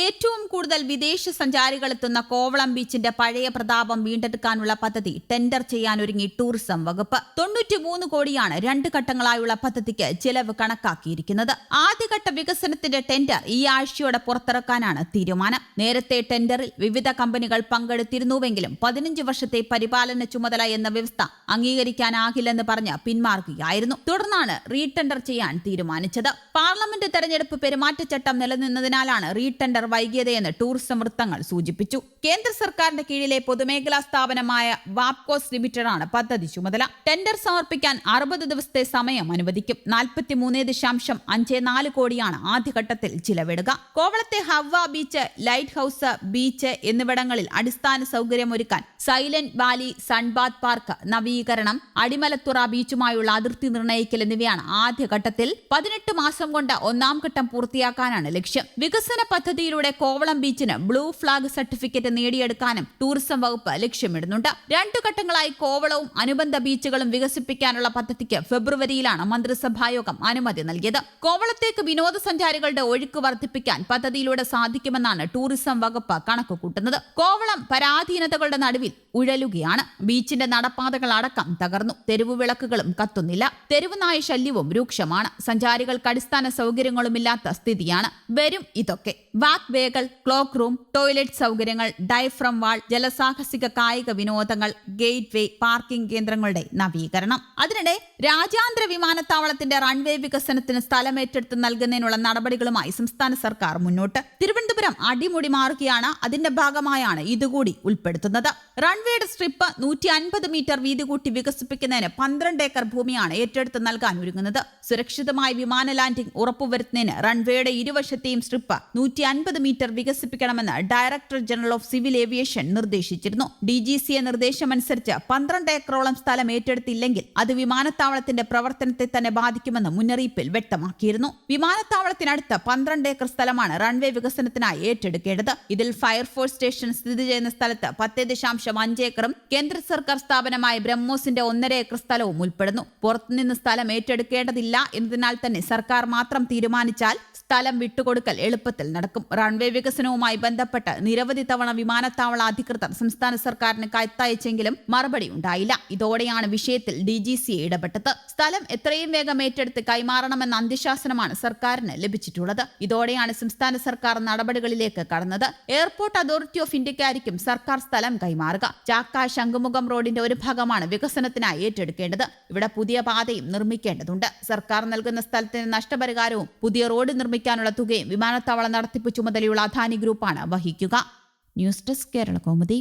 ഏറ്റവും കൂടുതൽ വിദേശ സഞ്ചാരികൾ എത്തുന്ന കോവളം ബീച്ചിന്റെ പഴയ പ്രതാപം വീണ്ടെടുക്കാനുള്ള പദ്ധതി ടെൻഡർ ചെയ്യാനൊരുങ്ങി ടൂറിസം വകുപ്പ്. തൊണ്ണൂറ്റിമൂന്ന് കോടിയാണ് രണ്ട് ഘട്ടങ്ങളായുള്ള പദ്ധതിക്ക് ചെലവ് കണക്കാക്കിയിരിക്കുന്നത്. ആദ്യഘട്ട വികസനത്തിന്റെ ടെൻഡർ ഈ ആഴ്ചയോടെ പുറത്തിറക്കാനാണ് തീരുമാനം. നേരത്തെ ടെൻഡറിൽ വിവിധ കമ്പനികൾ പങ്കെടുത്തിരുന്നുവെങ്കിലും പതിനഞ്ച് വർഷത്തെ പരിപാലന ചുമതല എന്ന വ്യവസ്ഥ അംഗീകരിക്കാനാകില്ലെന്ന് പറഞ്ഞ് പിന്മാറുകയായിരുന്നു തുടർന്നാണ് റീടെൻഡർ ചെയ്യാൻ തീരുമാനിച്ചത്. പാർലമെന്റ് തെരഞ്ഞെടുപ്പ് പെരുമാറ്റച്ചട്ടം നിലനിന്നതിനാലാണ് റീടെൻഡർ വൈകിയതെന്ന് ടൂറിസം വൃത്തങ്ങൾ സൂചിപ്പിച്ചു. കേന്ദ്ര സർക്കാരിന്റെ കീഴിലെ പൊതുമേഖലാ സ്ഥാപനമായ വാപ്കോസ് ലിമിറ്റഡ് ആണ് പദ്ധതി ചുമതല. ടെൻഡർ സമർപ്പിക്കാൻ അറുപത് ദിവസത്തെ സമയം അനുവദിക്കും. നാൽപ്പത്തിമൂന്ന് ദശാംശം അഞ്ച് നാല് കോടിയാണ് ആദ്യഘട്ടത്തിൽ ചിലവിടുക. കോവളത്തെ Hawa beach lighthouse beach എന്നിവിടങ്ങളിൽ അടിസ്ഥാന സൗകര്യമൊരുക്കാൻ സൈലന്റ് വാലി സൺബാത്ത് പാർക്ക് നവീകരണം അടിമലത്തുറ ബീച്ചുമായുള്ള അതിർത്തി നിർണയിക്കൽ എന്നിവയാണ് ആദ്യഘട്ടത്തിൽ. പതിനെട്ട് മാസം കൊണ്ട് ഒന്നാം ഘട്ടം പൂർത്തിയാക്കാനാണ് ലക്ഷ്യം. വികസന പദ്ധതിയിലൂടെ കോവളം ബീച്ചിന് ബ്ലൂ ഫ്ലാഗ് സർട്ടിഫിക്കറ്റ് നേടിയെടുക്കാനും ടൂറിസം വകുപ്പ് ലക്ഷ്യമിടുന്നുണ്ട്. രണ്ടു ഘട്ടങ്ങളായി കോവളവും അനുബന്ധ ബീച്ചുകളും വികസിപ്പിക്കാനുള്ള പദ്ധതിക്ക് ഫെബ്രുവരിയിലാണ് മന്ത്രിസഭായോഗം അനുമതി നൽകിയത്. കോവളത്തേക്ക് വിനോദസഞ്ചാരികളുടെ ഒഴുക്ക് വർദ്ധിപ്പിക്കാൻ പദ്ധതിയിലൂടെ സാധിക്കുമെന്നാണ് ടൂറിസം വകുപ്പ് കണക്ക് കൂട്ടുന്നത് കോവളം പരാധീനതകളുടെ നടുവിൽ ഉഴലുകയാണ്. ബീച്ചിന്റെ നടപ്പാതകൾ അടക്കം തകർന്നു. തെരുവു വിളക്കുകളും കത്തുന്നില്ല. തെരുവുനായ ശല്യവും രൂക്ഷമാണ്. സഞ്ചാരികൾക്ക് അടിസ്ഥാന സൗകര്യങ്ങളുമില്ലാത്ത സ്ഥിതിയാണ്. വരും ഇതൊക്കെ. വേകൾ ക്ലോക്ക് റൂം ടോയ്ലറ്റ് സൗകര്യങ്ങൾ ഡൈഫ്രം വാൾ ജലസാഹസിക കായിക വിനോദങ്ങൾ ഗേറ്റ് വേ പാർക്കിംഗ് കേന്ദ്രങ്ങളുടെ നവീകരണം. അതിനിടെ രാജ്യാന്തര വിമാനത്താവളത്തിന്റെ റൺവേ വികസനത്തിന് സ്ഥലമേറ്റെടുത്ത് നൽകുന്നതിനുള്ള നടപടികളുമായി സംസ്ഥാന സർക്കാർ മുന്നോട്ട്. തിരുവനന്തപുരം അടിമുടി മാറുകയാണ്. അതിന്റെ ഭാഗമായാണ് ഇതുകൂടി ഉൾപ്പെടുത്തുന്നത്. റൺവേയുടെ സ്ട്രിപ്പ് നൂറ്റി അൻപത് മീറ്റർ വീതി കൂട്ടി വികസിപ്പിക്കുന്നതിന് പന്ത്രണ്ട് ഏക്കർ ഭൂമിയാണ് ഏറ്റെടുത്ത് നൽകാൻ ഒരുങ്ങുന്നത്. സുരക്ഷിതമായ വിമാന ലാൻഡിംഗ് ഉറപ്പുവരുത്തുന്നതിന് റൺവേയുടെ ഇരുവശത്തെയും സ്ട്രിപ്പ് നൂറ്റി അൻപത് metre വികസിപ്പിക്കണമെന്ന് director general of civil aviation നിർദ്ദേശിച്ചിരുന്നു. ഡി ജി സിയെ നിർദ്ദേശമനുസരിച്ച് പന്ത്രണ്ട് ഏക്കറോളം സ്ഥലം ഏറ്റെടുത്തില്ലെങ്കിൽ അത് വിമാനത്താവളത്തിന്റെ പ്രവർത്തനത്തെ തന്നെ ബാധിക്കുമെന്ന് മുന്നറിയിപ്പിൽ വ്യക്തമാക്കിയിരുന്നു. വിമാനത്താവളത്തിനടുത്ത് പന്ത്രണ്ട് ഏക്കർ സ്ഥലമാണ് റൺവേ വികസനത്തിനായി ഏറ്റെടുക്കേണ്ടത്. ഇതിൽ ഫയർഫോഴ്സ് സ്റ്റേഷൻ സ്ഥിതി ചെയ്യുന്ന സ്ഥലത്ത് പത്ത് ദശാംശം അഞ്ച് ഏക്കറും കേന്ദ്ര സർക്കാർ സ്ഥാപനമായ ബ്രഹ്മോസിന്റെ ഒന്നര ഏക്കർ സ്ഥലവും ഉൾപ്പെടുന്നു. പുറത്തുനിന്ന് സ്ഥലം ഏറ്റെടുക്കേണ്ടതില്ല എന്നതിനാൽ തന്നെ സർക്കാർ മാത്രം തീരുമാനിച്ചാൽ സ്ഥലം വിട്ടുകൊടുക്കൽ എളുപ്പത്തിൽ നടക്കും. റൺവേ വികസനവുമായി ബന്ധപ്പെട്ട് നിരവധി തവണ വിമാനത്താവള അധികൃതർ സംസ്ഥാന സർക്കാരിന് കത്തയച്ചെങ്കിലും മറുപടി ഉണ്ടായില്ല. ഇതോടെയാണ് വിഷയത്തിൽ ഡി ജി സി ഇടപെട്ടത്. സ്ഥലം എത്രയും വേഗം ഏറ്റെടുത്ത് കൈമാറണമെന്ന അന്ത്യശാസനമാണ് സർക്കാരിന് ലഭിച്ചിട്ടുള്ളത്. ഇതോടെയാണ് സംസ്ഥാന സർക്കാർ നടപടികളിലേക്ക് കടന്നത്. എയർപോർട്ട് അതോറിറ്റി ഓഫ് ഇന്ത്യക്കായിരിക്കും സർക്കാർ സ്ഥലം കൈമാറുക. ചാക്ക ശംഖുമുഖം റോഡിന്റെ ഒരു ഭാഗമാണ് വികസനത്തിനായി ഏറ്റെടുക്കേണ്ടത്. ഇവിടെ പുതിയ പാതയും നിർമ്മിക്കേണ്ടതുണ്ട്. സർക്കാർ നൽകുന്ന സ്ഥലത്തിന് നഷ്ടപരിഹാരവും പുതിയ റോഡ് നിർമ്മിക്കാനുള്ള തുകയും വിമാനത്താവള നടത്തിപ്പ് ചുമതലയുള്ള അദാനി ഗ്രൂപ്പാണ് വഹിക്കുക. News desk Kerala Kaumudi.